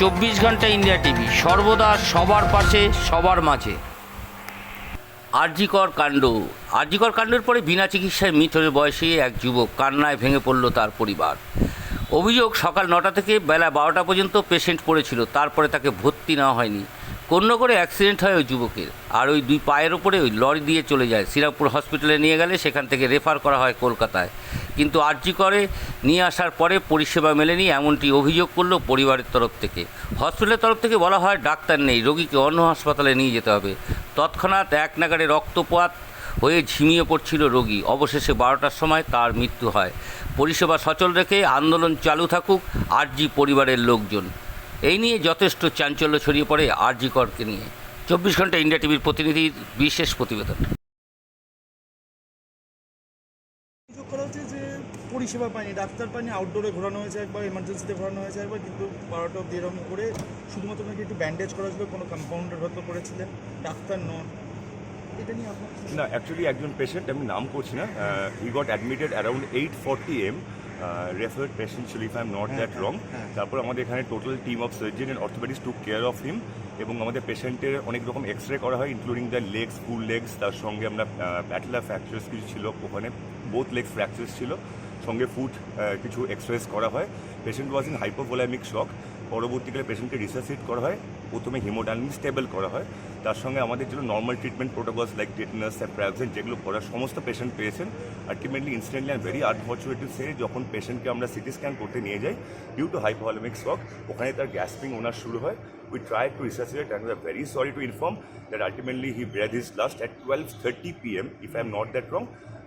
চব্বিশ ঘণ্টা India TV, সর্বদা সবার পাশে, সবার মাঝে। আরজিকর কাণ্ড। আরজিকর কাণ্ডের পরে বিনা চিকিৎসায় মৃত বয়সে এক যুবক কান্নায় ভেঙে পড়ল তার পরিবার। অভিযোগ, সকাল নটা থেকে বেলা বারোটা পর্যন্ত পেশেন্ট পড়েছিল, তারপরে তাকে ভর্তি নেওয়া হয়নি। কোন করে অ্যাক্সিডেন্ট হয় ওই যুবকের। আর ওই দুই পায়ের ওপরে ওই লরি দিয়ে চলে যায়। শ্রীরামপুর হসপিটালে নিয়ে গেলে সেখান থেকে রেফার করা হয় কলকাতায়। কিন্তু আরজি করে নিয়ে আসার পরে পরিষেবা মেলেনি, এমনটি অভিযোগ করল পরিবারের তরফ থেকে। হসপিটালের তরফ থেকে বলা হয়, ডাক্তার নেই, রোগীকে অন্য হাসপাতালে নিয়ে যেতে হবে। তৎক্ষণাৎ এক নাগারে রক্তপাত হয়ে ঝিমিয়ে পড়ছিল রোগী। অবশেষে বারোটার সময় তার মৃত্যু হয়। পরিষেবা সচল রেখে আন্দোলন চালু থাকুক আরজি পরিবারের লোকজন। এই নিয়ে যথেষ্ট চাঞ্চল্য ছড়িয়ে পড়ে আরজি করকে নিয়ে। চব্বিশ ঘণ্টা ইন্ডিয়া টিভির প্রতিনিধির বিশেষ প্রতিবেদন। অভিযোগ করা হচ্ছে যে পরিষেবা পায়নি ডাক্তার পায়নি আউটডোরে ঘোরানো হয়েছে একবার এমার্জেন্সিতে ঘোরানো হয়েছে একবার কিন্তু বারোটা অব্দি এরকম করে শুধুমাত্র নাকি একটু ব্যান্ডেজ করা ছিল কোনো কম্পাউন্ডার হয়তো করেছিলেন ডাক্তার নন। এটা নিয়ে আপনার না অ্যাকচুয়ালি একজন পেশেন্ট আমি নাম করছি না he got admitted around eight forty am referred patient ছিল if I am not that wrong. তারপর আমাদের এখানে total team of surgeon and orthopaedics to care of him এবং আমাদের পেশেন্টের অনেক রকম এক্স রে করা হয় including the legs full legs তার সঙ্গে আমরা প্যাটলা ফ্র্যাকচার্স কিছু ছিল ওখানে বোথ লেগস ফ্র্যাকচার্স ছিল সঙ্গে ফুট কিছু এক্সরেস করা হয়। Patient was in hypovolaemic shock পরবর্তীকালে পেশেন্টকে রিসার্সিট করা হয়, প্রথমে হিমোডাইনামিক স্টেবল করা হয়। তার সঙ্গে আমাদের জন্য normal treatment protocols like tetanus prevent যেগুলো করার সমস্ত পেশেন্ট পেয়েছেন ultimately instantly I very unfortunate to say যখন পেশেন্টকে আমরা সিটি স্ক্যান করতে নিয়ে যাই ডিউ টু হাইপোভোলামিক শক ওখানে তার গ্যাসপিং ওনার শুরু হয়। We try to resuscitate and are very sorry to inform that ultimately he breath is last at twelve thirty P M if I am not that wrong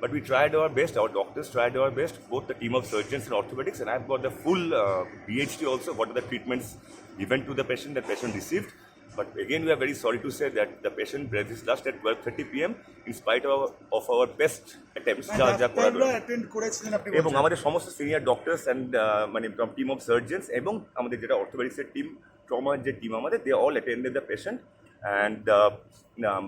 But we tried our best, our doctors tried our best, both the team of surgeons and orthopedics, and I've got the full uh, BHT also, what are the treatments given to the patient, the patient received. But again, we are very sorry to say that the patient breath is lost at 12.30 p.m. in spite of, of our best attempts. যা এবং। আমাদের সমস্ত senior doctors and মানে team of surgeons এবং আমাদের যেটা অর্থোপেডিক্সের team ট্রমার যে টিম আমাদের they all attended the patient and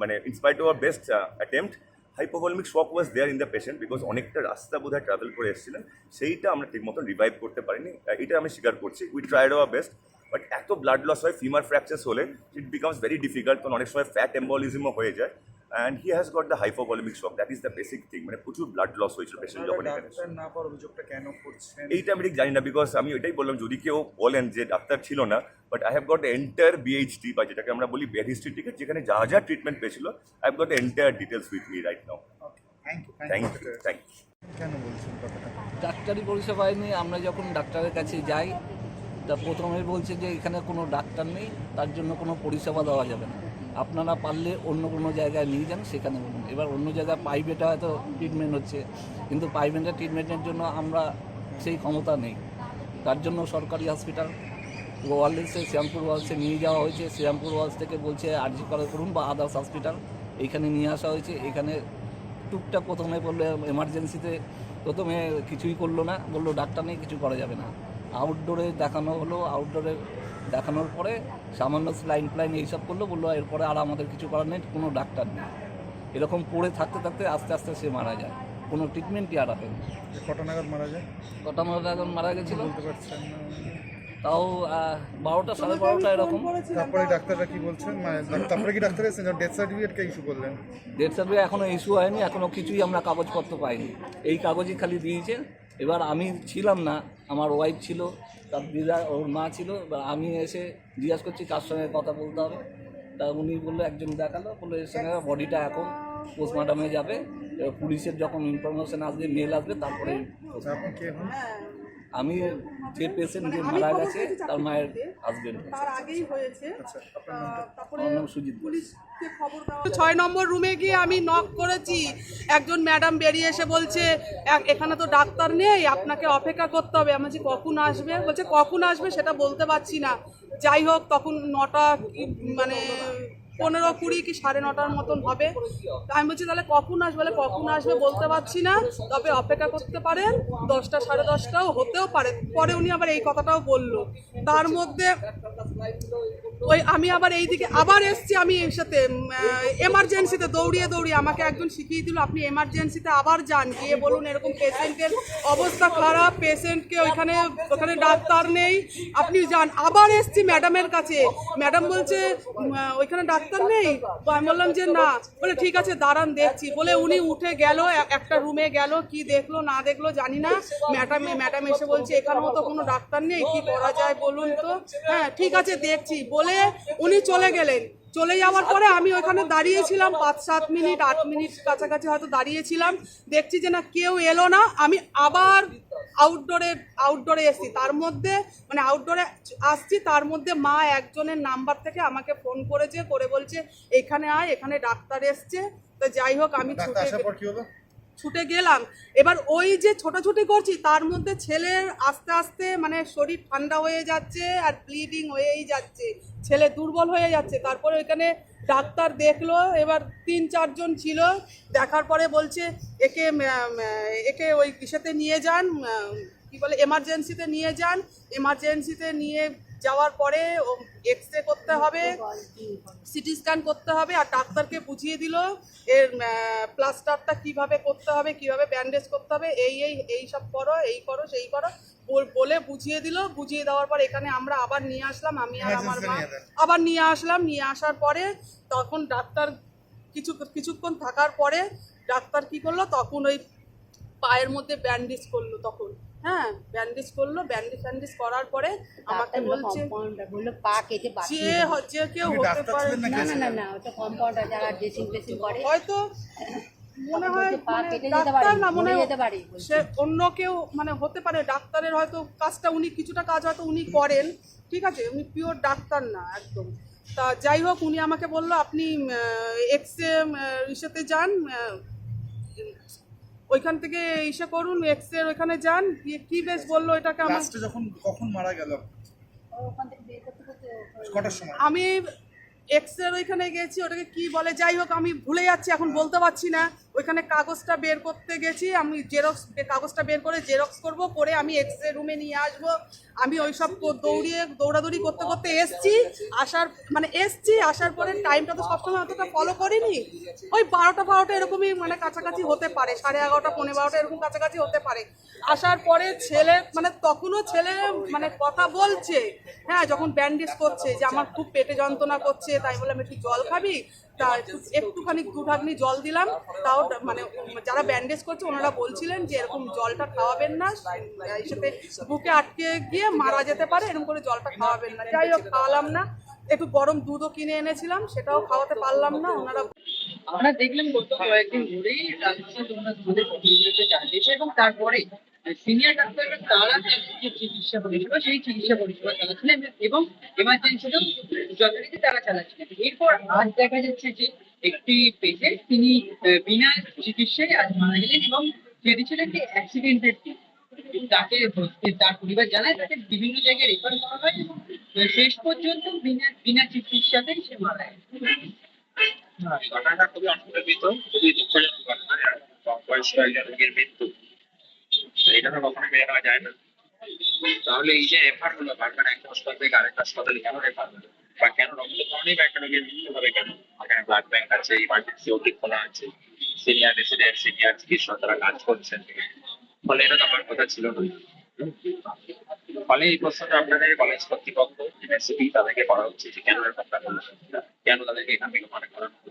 মানে in spite our best attempt hypovolaemic shock was there in the patient because অনেকটা রাস্তা বোধহয় ট্রাভেল করে এসেছিলেন। সেইটা আমরা ঠিক মতন রিভাইভ করতে পারিনি। এটা আমি স্বীকার করছি। We tried our best but এত ব্লাড লস হয় ফিমার ফ্র্যাকচার্স হলে ইট বিকামস ভেরি ডিফিকাল্ট কারণ অনেক সময় ফ্যাট এম্বলিজমও হয়ে যায়। And he has got the hypovolaemic shock that is the basic thing মানে প্রচুর ব্লাড লস হয়েছিল পেশেন্ট যখন এখানে এসেছিল। ডাক্তার না পাওয়ার অভিযোগটা কেন করছেন? এইটা আমি ঠিক জানি না বিকজ আমি ওইটাই বললাম যদি কেউ বলেন যে ডাক্তার ছিল না but I have got entire BHD বা যেটাকে আমরা বলি বেড হিস্ট্রি টিকেট যেখানে যা যা ট্রিটমেন্ট পেয়েছিল I have got entire details with me right now thank you thank you thank you কেন বলছেন কথাটা? ডাক্তারি পরিষেবায় নিয়ে আমরা যখন ডাক্তারের কাছে যাই তা প্রথমে বলছে যে এখানে কোনো ডাক্তার নেই তার জন্য কোনো পরিষেবা দেওয়া যাবে না। আপনারা পারলে অন্য কোনো জায়গায় নিয়ে যান, সেখানে বলুন। এবার অন্য জায়গায় প্রাইভেটে হয়তো ট্রিটমেন্ট হচ্ছে, কিন্তু প্রাইভেটে ট্রিটমেন্টের জন্য আমরা সেই ক্ষমতা নেই। তার জন্য সরকারি হসপিটাল ওয়ার্ল্ডসে শ্যামপুর ওয়ার্ল্ডসে নিয়ে যাওয়া হয়েছে। শ্যামপুর ওয়ার্লস থেকে বলছে, আরজি করা করুন বা আদার্স হসপিটাল এইখানে নিয়ে আসা হয়েছে। এখানে টুকটাক প্রথমে বলল এমার্জেন্সিতে প্রথমে কিছুই করল না। বলল, ডাক্তার নেই, কিছু করা যাবে না। আউটডোরে দেখানো হলো আউটডোরে দেখানোর পরে সামান্য স্লাইন ফ্লাইন এইসব করল বলল এরপরে আর আমাদের কিছু করার নেই কোনো ডাক্তার নেই। এরকম পড়ে থাকতে থাকতে আস্তে আস্তে সে মারা যায়। কোনো ট্রিটমেন্টই আর হয়নি কটা নাগাদ মারা যায়? কটা মারা এখন মারা গেছিল? বলতে পারছেন না। তাও আহ, বারোটা সাড়ে বারোটা এরকম। তারপরে ডাক্তাররা কি বলছেন? মানে তারপরে কি ডাক্তার এসেছেন? ডেথ সার্টিফিকেটকে ইস্যু করলেন? ডেথ সার্টিফিকেট এখনও ইস্যু হয়নি এখনও কিছুই আমরা কাগজপত্র পাইনি। এই কাগজই খালি দিয়েছে এবার আমি ছিলাম না আমার ওয়াইফ ছিল তার দিদা ওর মা ছিল এবার আমি এসে জিজ্ঞাসা করছি কার সঙ্গে কথা বলতে হবে। তা উনি বলল একজন দেখাল বলল এর সঙ্গে বডিটা এখন পোস্টমার্টামে যাবে। এবার পুলিশের যখন ইনফরমেশন আসবে মেল আসবে তারপরে আমি যে পেশেন্ট যে মারা গেছে তার মায়ের হাজবেন্ড তার আগেই হয়েছে। আচ্ছা তারপরে সুজিত দেওয়া ছয় নম্বর রুমে গিয়ে আমি নক করেছি। একজন ম্যাডাম বেরিয়ে এসে বলছে এখানে তো ডাক্তার নেই আপনাকে অপেক্ষা করতে হবে। আমি বলছি কখন আসবে? বলছে কখন আসবে সেটা বলতে পারছি না। যাই হোক তখন নটা মানে পনেরো কুড়ি কি সাড়ে নটার মতন হবে। আমি বলছি, তাহলে কখন আসবে? বলে, কখন আসবে বলতে পারছি না। তবে অপেক্ষা করতে পারেন, দশটা সাড়ে দশটাও হতেও পারে। পরে উনি আবার এই কথাটাও বলল। তার মধ্যে ওই আমি আবার এইদিকে আবার এসছি, আমি এর সাথে এমার্জেন্সিতে দৌড়িয়ে দৌড়িয়ে আমাকে একজন শিখিয়ে দিল, আপনি এমার্জেন্সিতে আবার যান, গিয়ে বলুন এরকম পেশেন্টের অবস্থা খারাপ পেশেন্টকে ওইখানে, ওখানে ডাক্তার নেই, আপনি যান। আবার এসছি ম্যাডামের কাছে। ম্যাডাম বলছে ওইখানে ডাক্তার নেই? আমি বললাম যে, না। বলে, ঠিক আছে, দাঁড়ান, দেখছি। বলে, উনি উঠে গেল একটা রুমে গেল, কি দেখল, না দেখল, জানি না। ম্যাডাম ম্যাডাম এসে বলছে, এখানেও তো কোনো ডাক্তার নেই, কি করা যায় বলুন তো? হ্যাঁ ঠিক আছে, দেখছি। বলে উনি চলে গেলেন। চলে যাওয়ার পরে আমি ওখানে দাঁড়িয়েছিলাম পাঁচ সাত মিনিট আট মিনিট কাছাকাছি হয়তো দাঁড়িয়েছিলাম। দেখছি যে না কেউ এলো না। আমি আবার আউটডোরে আউটডোরে এসছি। তার মধ্যে মানে আউটডোরে আসছি তার মধ্যে মা একজনের নাম্বার থেকে আমাকে ফোন করেছে করে বলছে এখানে আয় এখানে ডাক্তার এসছে। তো যাই হোক আমি ছুটে ছুটে গেলাম। এবার ওই যে ছোটাছুটি করছি, তার মধ্যে ছেলের আস্তে আস্তে মানে শরীর ঠান্ডা হয়ে যাচ্ছে আর ব্লিডিং হয়েই যাচ্ছে। ছেলে দুর্বল হয়ে যাচ্ছে। তারপরে ওইখানে ডাক্তার দেখল, এবার তিন চারজন ছিল। দেখার পরে বলছে, একে একে ওই কিসেতে নিয়ে যান কি বলে এমার্জেন্সিতে নিয়ে যান। এমার্জেন্সিতে নিয়ে যাওয়ার পরে এক্স রে করতে হবে সিটি স্ক্যান করতে হবে আর ডাক্তারকে বুঝিয়ে দিল এর প্লাস্টারটা কীভাবে করতে হবে কীভাবে ব্যান্ডেজ করতে হবে এই এই এই সব করো এই করো সেই করো বলে বুঝিয়ে দিল বুঝিয়ে দেওয়ার পর এখানে আমরা আবার নিয়ে আসলাম আমি আর আমার মা আবার নিয়ে আসলাম নিয়ে আসার পরে তখন ডাক্তার কিছু কিছুক্ষণ থাকার পরে ডাক্তার কি করল তখন ওই পায়ের মধ্যে ব্যান্ডেজ করল তখন। হ্যাঁ ব্যান্ডেজ করল ব্যান্ডেজ ফ্যান্ডেজ করার পরে আমাকে বলছে বলল পা কেটে যে কেউ হতে পারে না না না না ওটা কম্পাউন্ডার যারা ড্রেসিং ড্রেসিং করে। হয়তো মনে হয় মানে ডাক্তার না মনে হয়। সে অন্য কেউ মানে হতে পারে ডাক্তারের হয়তো কাজটা উনি কিছুটা কাজ হয়তো উনি করেন ঠিক আছে? উনি পিওর ডাক্তার না একদম। তা যাই হোক উনি আমাকে বলল আপনি এক্স রে ইসেতে যান ওইখান থেকে ইসে করুন এক্স রে ওইখানে যান গিয়ে কি বেশ বলল এটাকে আমার লাস্টে যখন কখন মারা গেল? ওখান থেকে বের করতে করতে কটার সময়? আমি এক্স রে ওইখানে গেছি, ওটাকে কি বলে, যাই হোক আমি ভুলে যাচ্ছি, এখন বলতে পারছি না। ওইখানে কাগজটা বের করতে গেছি, আমি জেরক্স কাগজটা বের করে জেরক্স করব, করে আমি এক্স রে রুমে নিয়ে আসব। আমি ওই সব দৌড়িয়ে, দৌড়াদৌড়ি করতে করতে এসছি, আসার মানে এসছি, আসার পরে টাইমটা তো সবসময় অতটা ফলো করিনি। ওই বারোটা বারোটা এরকমই মানে কাছাকাছি হতে পারে, সাড়ে এগারোটা পনেরো বারোটা এরকম কাছাকাছি হতে পারে। আসার পরে ছেলে মানে তখনও ছেলে মানে কথা বলছে হ্যাঁ যখন ব্যান্ডেজ করছে যে আমার খুব পেটে যন্ত্রণা করছে তাই বললাম একটু জল খাবি? তা একটুখানি দু ঢাকনি জল দিলাম। তাও মানে যারা ব্যান্ডেজ করছে, ওনারা বলছিলেন যে এরকম জলটা খাওয়াবেন না। সাথে বুকে আটকে গিয়ে মারা যেতে পারে, এরকম করে জলটা খাওয়াবেন না। যাই হোক, খাওয়ালাম না। একটু গরম দুধও কিনে এনেছিলাম, সেটাও খাওয়াতে পারলাম না। ওনারা আমরা দেখলাম গত কয়েকদিন ধরেই তোমরা তোমাদের এবং তারপরে সিনিয়র ডাক্তাররা তারা যে চিকিৎসা পরিষেবা সেই চিকিৎসা পরিষেবা চালাচ্ছিলেন এবং এমার্জেন্সিতেও যথারীতি তারা চালাচ্ছিলেন। এরপর আজ দেখা যাচ্ছে যে একটি পেশেন্ট তিনি আহ, বিনা চিকিৎসায় আজ মারা গেলেন এবং সেটি ছিল একটি অ্যাক্সিডেন্টের তাকে তার পরিবার জানায় তাকে বিভিন্ন জায়গায় রেফার করা হয় এবং শেষ পর্যন্ত বিনা বিনা চিকিৎসাতেই সে মারা গেছে হ্যাঁ, ঘটনাটা খুবই অনুপ্রেরিত খুবই দুঃখজনক ঘটনা। কম বয়স্ক একজন রোগীর মৃত্যু। এটা তো কখনো মেনে নেওয়া যায় না। তাহলে এই যে রেফার হলো বারবার একটা হাসপাতাল থেকে আরেকটা হাসপাতালে কেন রেফার হলো? বা কেন রক্তকরণেই বা একটা রোগীর মৃত্যু হবে কেন? এখানে ব্লাড ব্যাংক আছে ইমার্জেন্সি ওটি খোলা আছে সিনিয়র রেসিডেন্ট সিনিয়র চিকিৎসক তারা কাজ করছেন। ফলে এটা তো আমার কথা ছিল না। ফলে এই প্রশ্নটা আপনাদের কলেজ কর্তৃপক্ষ ইউনিভার্সিটি তাদেরকে করা হচ্ছে যে কেন এরকমটা হলো? কেন তাদেরকে এখান থেকে মনে করা হলো?